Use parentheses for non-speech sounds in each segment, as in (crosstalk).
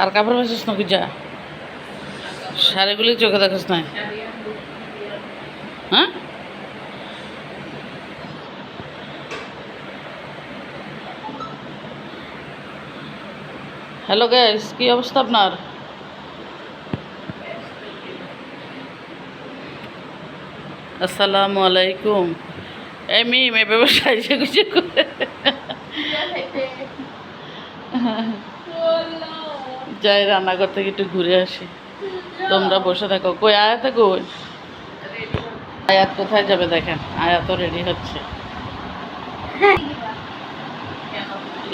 আর কাপড় ভাসিস নাকি যা শাড়িগুলি চোখে দেখাস না হ্যাঁ? হ্যালো গ্যাস কি অবস্থা আপনার? আসসালামু আলাইকুম। এই মিম এভাবে সাইজে গুজে করে। যাই রান্নাঘর থেকে একটু ঘুরে আসি। তোমরা বসে থাকো। কই, আয়াতে কই? আয়াত কোথায় যাবে দেখেন আয়াতও রেডি হচ্ছে।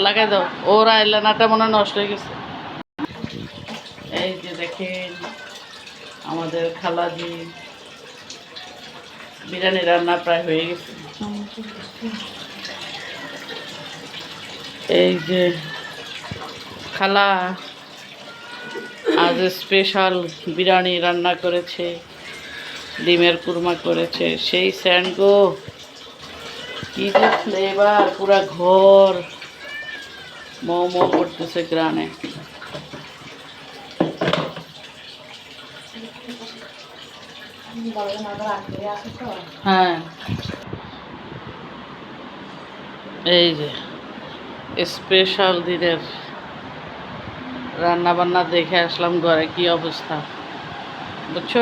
লাগাই দাও, ওর আইলানাটা মনে নষ্ট হয়ে গেছে। এই যে দেখেন, আমাদের খালাজি বিরিয়ানি রান্না প্রায় হয়ে গেছে। এই যে খালা আজ স্পেশাল বিরিয়ানি রান্না করেছে, ডিমের কুরমা করেছে। সেই স্যান্ডগো কি যে ফ্লেভার পুরা ঘর। মৌ মৌ করতেছে গ্রানে। হ্যাঁ। এই যে স্পেশাল দিনের রান্না বান্না দেখে আসলাম ঘরে কি অবস্থা। বুঝছ?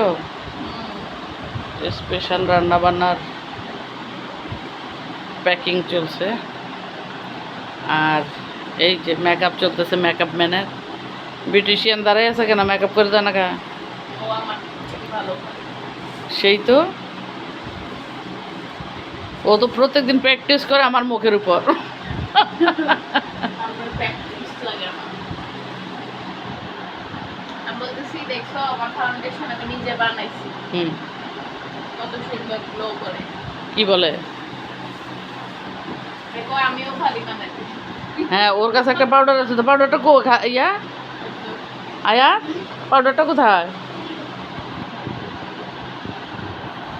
স্পেশাল রান্না বান্নার প্যাকিং চলছে। আর এই যে মেকআপ চলতেছে মেকআপ ম্যানের বিউটিশিয়ান দাঁড়াই আছে কেন? মেকআপ করে দেয় না কা। সেই তো। ও তো প্রত্যেকদিন প্র্যাকটিস করে আমার মুখের উপর (laughs) আমি বলতেছি দেখছ আমার ফাউন্ডেশন আমি নিজে বানাইছি। হুম। কত সুন্দর গ্লো করে। কি বলে? দেখো আমিও খালি বানাইছি। হ্যাঁ ওর কাছে একটা পাউডার আছে তো পাউডারটা কো ইয়া? আয়া পাউডারটা কোথায়?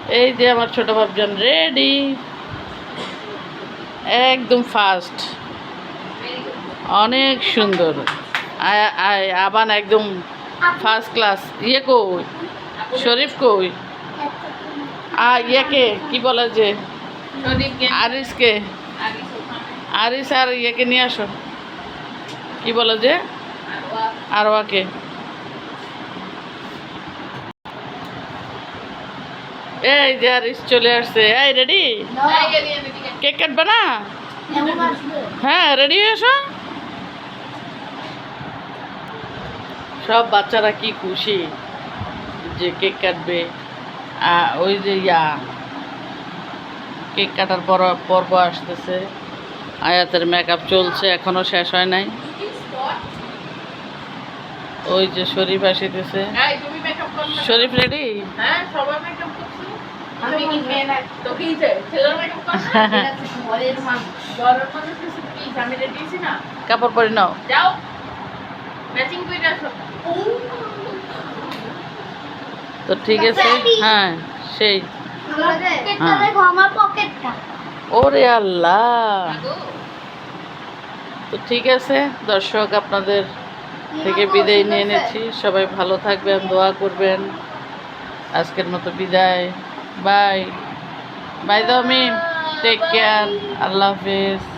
এই যে আমার ছোট ভাবজান রেডি একদম ফাস্ট অনেক সুন্দর। আয়- আয় আবান একদম ফার্স্ট ক্লাস। ইয়ে কই? শরীফ কই? আ ইয়েকে কি? বলে যে? আরিসকে আরিস আর ইয়েকে নিয়ে আসো। কি বলে যে? আর ওয়া আর ওকে এই যে আরিস চলে আসছে। এই রেডি কেক কাটবে না? হ্যাঁ রেডি হয়ে এসো সব বাচ্চারা কি খুশি? যে কেক কাটবে। ওই যে ইয়া কেক কাটার পর পর্ব আসতেছে। আয়াতের মেকআপ চলছে এখনও শেষ হয় নাই। ওই যে শরীফ আসিতেছে। এই তুমি মেকআপ করো না। শরীফ রেডি হ্যাঁ রেডি আছি না? কাপড় পরে নাও। যাও। ম্যাচিং করে আসো। তো ঠিক আছে হ্যাঁ সেই। পকেটটা ওরে আল্লাহ। তো ঠিক আছে দর্শক আপনাদের থেকে বিদায় নিয়ে নিচ্ছি। সবাই ভালো থাকবেন দোয়া করবেন। আজকের মতো বিদায়। বাই। বাই দমি টেক কেয়ার আল্লাহ হাফিজ।